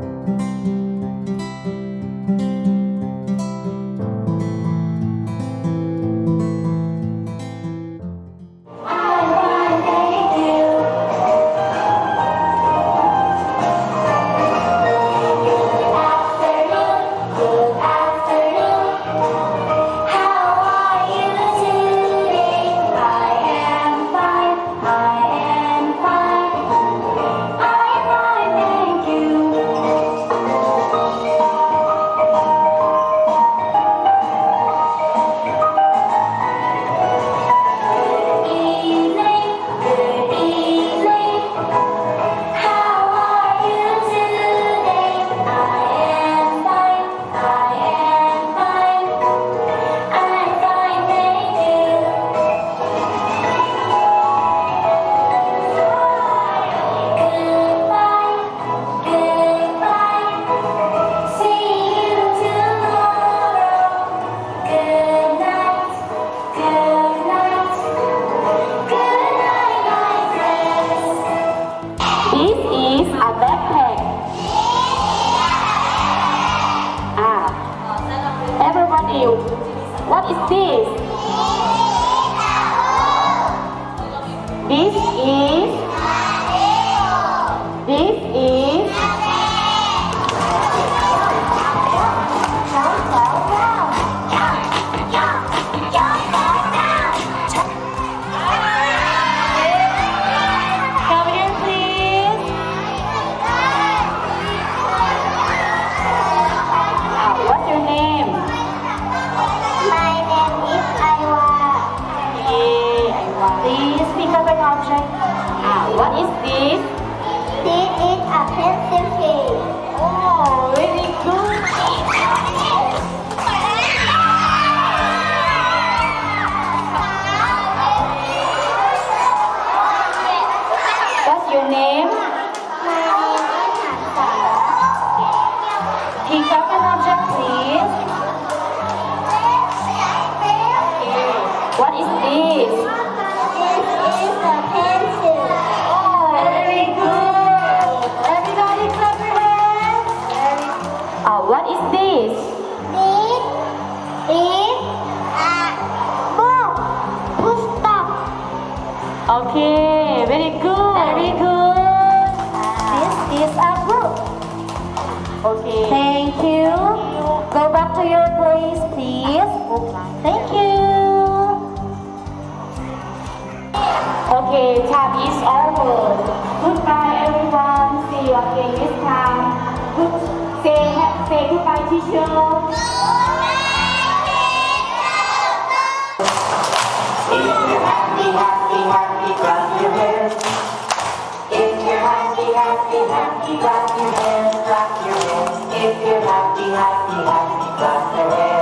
Good is a backpack. Ah, everybody, what is this? This is. Please pick up an object. Ah, what is this? This is a pencil case. Oh, very good. What's your name? My name is. Pick up an object, please. Okay. What is is. Okay, very good. Very good. This is a book. Okay. Thank you. Go back to your place, please. Thank you. Okay, time is over. Goodbye, everyone. See you again this time. Good. Say, say goodbye, teacher. If happy, happy, happy, clap your hands. If you're happy, happy, happy, clap your hands, clap your hands. If you're happy, happy, happy, clap your hands.